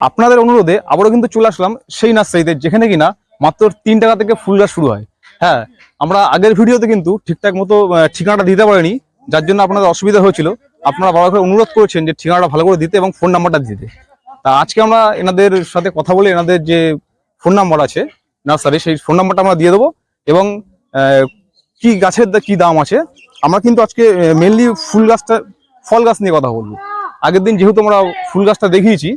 আপনাদের অনুরোধে আবারও কিন্তু চলে আসলাম সেই নার্সারিতে, যেখানে কিনা মাত্র তিন টাকা থেকে ফুল গাছ শুরু হয়। হ্যাঁ আমরা আগের ভিডিওতে কিন্তু ঠিকঠাক মতো ঠিকানাটা দিতে পারিনি, যার জন্য আপনাদের অসুবিধা হয়েছিল। আপনারা বাবা করে অনুরোধ করেছেন যে ঠিকানাটা ভালো করে দিতে এবং ফোন নাম্বারটা দিতে। তা আজকে আমরা এনাদের সাথে কথা বলে, এনাদের যে ফোন নাম্বার আছে নার্সারি, সেই ফোন নাম্বারটা আমরা দিয়ে দেবো এবং কি গাছের কি দাম আছে, আমরা কিন্তু আজকে মেনলি ফুল গাছটা, ফল গাছ নিয়ে কথা বলব। আগের দিন যেহেতু আমরা ফুল গাছটা দেখিয়েছি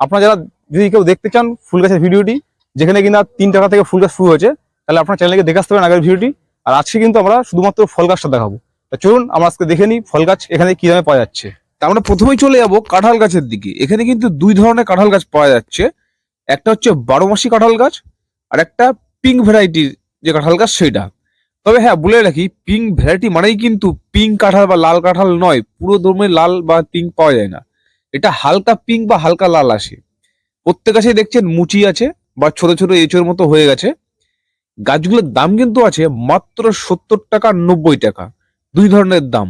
আপনারা যারা যদি কেউ দেখতে চান ফুল গাছের ভিডিওটি, যেখানে কিনা তিন টাকা থেকে ফুল গাছ শুরু হয়েছে, তাহলে আপনার চ্যানেলকে দেখে আসতে পারেন আগের ভিডিওটি। আর আজকে কিন্তু আমরা শুধুমাত্র ফল গাছটা দেখাবো। তা চলুন, আমরা আজকে দেখে নিই ফল গাছ এখানে কি দামে পাওয়া যাচ্ছে। তা আমরা প্রথমেই চলে যাব কাঁঠাল গাছের দিকে। এখানে কিন্তু দুই ধরনের কাঁঠাল গাছ পাওয়া যাচ্ছে। একটা হচ্ছে বারো মাসি কাঁঠাল গাছ, আর একটা পিঙ্ক ভ্যারাইটির যে কাঁঠাল গাছ সেটা তবে হ্যাঁ বলে রাখি পিঙ্ক ভ্যারাইটি মানেই কিন্তু পিঙ্ক কাঁঠাল বা লাল কাঁঠাল নয়, পুরো দমে লাল বা পিঙ্ক পাওয়া যায় না। এটা হালকা পিঙ্ক বা হালকা লাল আসে। প্রত্যেক গাছে দেখছেন মুচি আছে বা ছোট ছোট এঁচোর মতো হয়ে গেছে। গাছগুলোর দাম কিন্তু আছে মাত্র সত্তর টাকা নব্বই টাকা। দুই ধরনের দাম।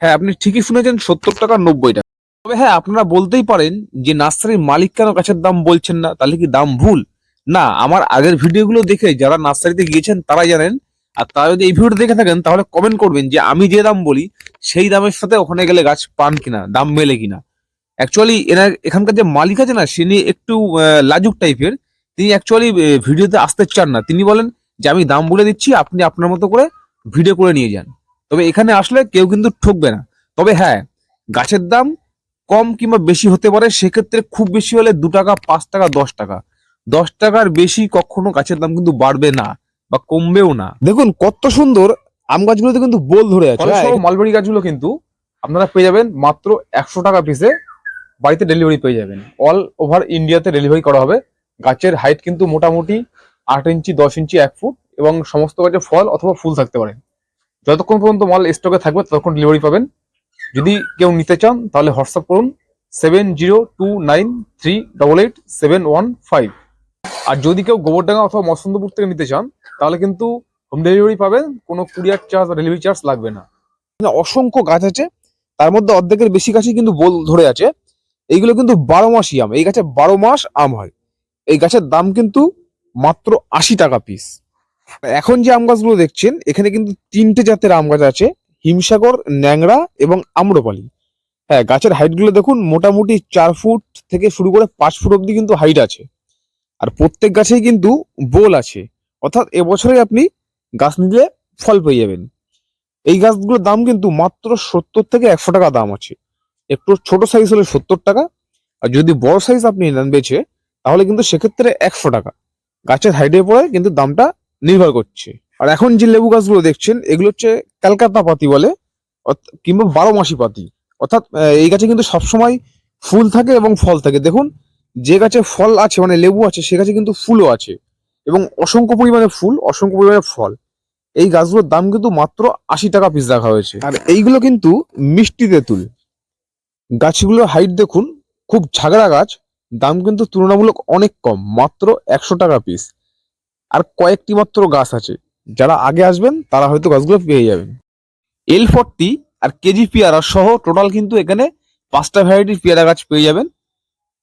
হ্যাঁ আপনি ঠিকই শুনেছেন সত্তর টাকা নব্বই টাকা। তবে হ্যাঁ আপনারা বলতেই পারেন যে নার্সারির মালিক কেন গাছের দাম বলছেন না? তাহলে কি দাম ভুল? না, আমার আগের ভিডিওগুলো দেখে যারা নার্সারিতে গিয়েছেন তারা জানেন। আর তারা যদি এই ভিডিওটা দেখে থাকেন, তাহলে কমেন্ট করবেন যে আমি যে দাম বলি, সেই দামের সাথে ওখানে গেলে গাছ পান কিনা, দাম মেলে কিনা। অ্যাকচুয়ালি এনার এখানকার যে মালিক আছে না সে নিয়ে একটু লাজুক টাইপের তিনি অ্যাকচুয়ালি ভিডিওতে আসতে চান না। তিনি বলেন যে আমি দাম বলে দিচ্ছি আপনি আপনার মতো করে ভিডিও করে নিয়ে যান। তবে এখানে আসলে কেউ কিন্তু ঠকবে না। তবে হ্যাঁ গাছের দাম কম কিংবা বেশি হতে পারে সেক্ষেত্রে খুব বেশি হলে দু টাকা পাঁচ টাকা দশ টাকা। দশ টাকার বেশি কখনো গাছের দাম কিন্তু বাড়বে না বা কমবেও না। দেখুন কত সুন্দর আম গাছগুলোতে কিন্তু বোল ধরে আছে। হ্যাঁ, মালবেরি গাছগুলো কিন্তু আপনারা পেয়ে যাবেন মাত্র একশো টাকা পিসে বাড়িতে ডেলিভারি পেয়ে যাবেন। অল ওভার ইন্ডিয়াতে ডেলিভারি করা হবে। গাছের হাইট কিন্তু মোটামুটি আট ইঞ্চি, দশ ইঞ্চি, এক ফুট এবং সমস্ত গাছে ফল অথবা ফুল থাকতে পারে। যতক্ষণ পর্যন্ত মাল স্টকে থাকবে, ততক্ষণ ডেলিভারি পাবেন। যদি কেউ নিতে চান, তাহলে হোয়াটসঅ্যাপ করুন seven zero two nine three double eight seven one five আর যদি কেউ গোবরডাঙ্গা অথবা মসন্দপুর থেকে নিতে চান, তাহলে কিন্তু হোম ডেলিভারি পাবেন। কোনো কুরিয়ার চার্জ বা ডেলিভারি চার্জ লাগবে না। অসংখ্য গাছ আছে, তার মধ্যে অর্ধেকের বেশি গাছই কিন্তু বোল ধরে আছে। এইগুলো কিন্তু বারো মাসই আম। এই গাছে বারো মাস আম হয়। এই গাছের দাম কিন্তু মাত্র আশি টাকা পিস এখন যে আম গাছগুলো দেখছেন, এখানে কিন্তু তিনটে জাতের আম গাছ আছে, হিমসাগর ন্যাংরা এবং আম্রপালি। হ্যাঁ গাছের হাইটগুলো দেখুন, মোটামুটি চার ফুট থেকে শুরু করে পাঁচ ফুট অব্দি কিন্তু হাইট আছে। আর প্রত্যেক গাছেই কিন্তু বোল আছে। অর্থাৎ এবছরে আপনি গাছ নিলে ফল পেয়ে যাবেন। এই গাছগুলোর দাম কিন্তু মাত্র সত্তর থেকে একশো টাকা দাম আছে। একটু ছোট সাইজ হলে সত্তর টাকা, আর যদি বড় সাইজ আপনি নেন বেছে, তাহলে কিন্তু সেক্ষেত্রে একশো টাকা। গাছের হাইটে পড়ে কিন্তু দামটা নির্ভর করছে। আর এখন যে লেবু গাছগুলো দেখছেন, এগুলো হচ্ছে ক্যালকাতা পাতি বলে কিংবা বারো মাসি পাতি। অর্থাৎ এই গাছে কিন্তু সবসময় ফুল থাকে এবং ফল থাকে। দেখুন, যে গাছে ফল আছে মানে লেবু আছে, সে গাছে কিন্তু ফুলও আছে। এবং অসংখ্য পরিমাণে ফুল, অসংখ্য পরিমাণে ফল। এই গাছগুলোর দাম কিন্তু মাত্র আশি টাকা পিস রাখা হয়েছে। আর এইগুলো কিন্তু মিষ্টি তেঁতুল। গাছগুলোর হাইট দেখুন, খুব ঝাগড়া গাছ, দাম কিন্তু তুলনামূলক অনেক কম, মাত্র একশো টাকা পিস আর কয়েকটি মাত্র গাছ আছে, যারা আগে আসবেন, তারা হয়তো গাছগুলো পেয়ে যাবেন। এল ফর্টি আর কেজি পেয়ারা সহ টোটাল কিন্তু এখানে পাঁচটা ভ্যারাইটির পেয়ারা গাছ পেয়ে যাবেন।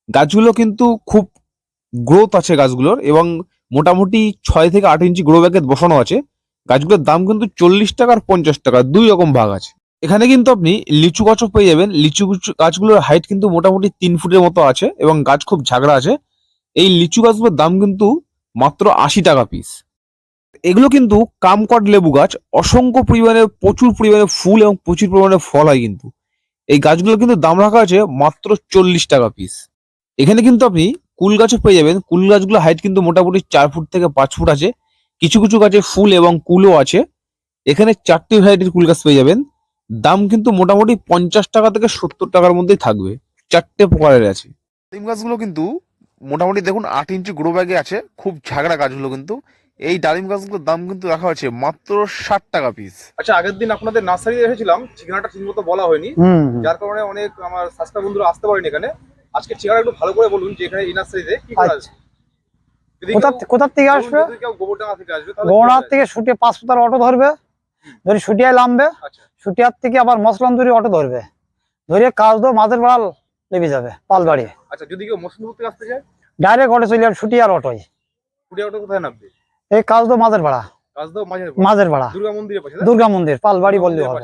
গাছগুলো কিন্তু খুব গ্রোথ আছে গাছগুলোর এবং মোটামুটি ছয় থেকে আট ইঞ্চি গ্রো ব্যাগে বসানো আছে। গাছগুলোর দাম কিন্তু চল্লিশ টাকা আর পঞ্চাশ টাকা, দুই রকম ভাগ আছে। এখানে কিন্তু আপনি লিচু গাছও পেয়ে যাবেন। লিচু গাছগুলোর হাইট কিন্তু মোটামুটি তিন ফুটের মতো আছে এবং গাছ খুব ঝাগড়া আছে। এই লিচু গাছগুলোর দাম কিন্তু মাত্র আশি টাকা পিস এগুলো কিন্তু কামকট লেবু গাছ। অসংখ্য পরিমাণে, প্রচুর পরিমাণে ফুল এবং প্রচুর পরিমাণে ফল হয় কিন্তু। এই গাছগুলো কিন্তু দাম রাখা আছে মাত্র চল্লিশ টাকা পিস এখানে কিন্তু আপনি কুল গাছও পেয়ে যাবেন। কুল গাছগুলো হাইট কিন্তু মোটামুটি চার ফুট থেকে পাঁচ ফুট আছে। কিছু কিছু গাছে ফুল এবং কুলও আছে। এখানে চারটি ভ্যারাইটির কুল গাছ পেয়ে যাবেন। দাম কিন্তু মোটামুটি পঞ্চাশ টাকা থেকে সত্তর টাকার মধ্যেই থাকবে। চারটে প্রকারের আছে। ডিম গাছগুলো কিন্তু মোটামুটি দেখুন আট ইঞ্চি গ্রো ব্যাগে আছে খুব ঝাগড়া গাছগুলো কিন্তু। এই ডালিম গাছগুলোর দাম কিন্তু রাখা হয়েছে মাত্র ষাট টাকা পিস আচ্ছা আগের দিন আপনাদের নার্সারিতে এসেছিলাম ঠিকানাটা ঠিক মতো বলা হয়নি। হুম যার কারণে অনেক আমার সাবস্ক্রাইব বন্ধুরা আসতে পারেনি এখানে। আজকে ঠিকানা একটু ভালো করে বলুন যে এখানে এই নার্সারিতে কি করে আচ্ছা। আসবে যদি কোথা কোথার থেকে আসবে? গোবরডাঙ্গা থেকে আসবে কি থেকে সুটিয়া পাঁচ ফুটার অটো ধরবে? ধরে সুটিয়ায় নামবে আচ্ছা। সুটিয়ার থেকে আবার মসলান্দুরি অটো ধরবে। ধরে কাজ দো মাঝের বাড়াল লেবে যাবে পাল বাড়িয়ে আচ্ছা যদি কেউ মসুন্দপুর থেকে আসতে চায় ডাইরেক্ট অটো চলে যাবে ছুটি আর অটোই কুড়িয়া অটো কোথায় নামবে? এই কাজ তো মাঝের ভাড়া। মাঝের ভাড়া? দুর্গা মন্দিরের পাশে দুর্গা মন্দির পালবাড়ি মন্দিরের হবে।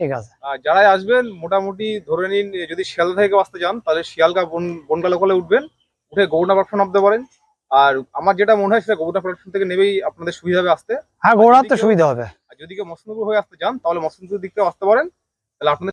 ঠিক আছে। যারাই আসবেন মোটামুটি ধরে নিন যদি শিয়ালদা থেকে আসতে চান তাহলে শিয়ালদা বন বনগা লোকালে উঠবেন উঠে গৌড়া প্ল্যাটফর্ম নামতে পারেন আর আমার যেটা মনে হয় সেটা গৌড়া প্ল্যাটফর্ম থেকে নেবেই আপনাদের সুবিধা হবে আসতে। হ্যাঁ গৌড়াতে সুবিধা হবে। যদি কেউ মসনপুর হয়ে আসতে চান তাহলে মসনপুর দিক থেকে আসতে পারেন। তাহলে আপনাদের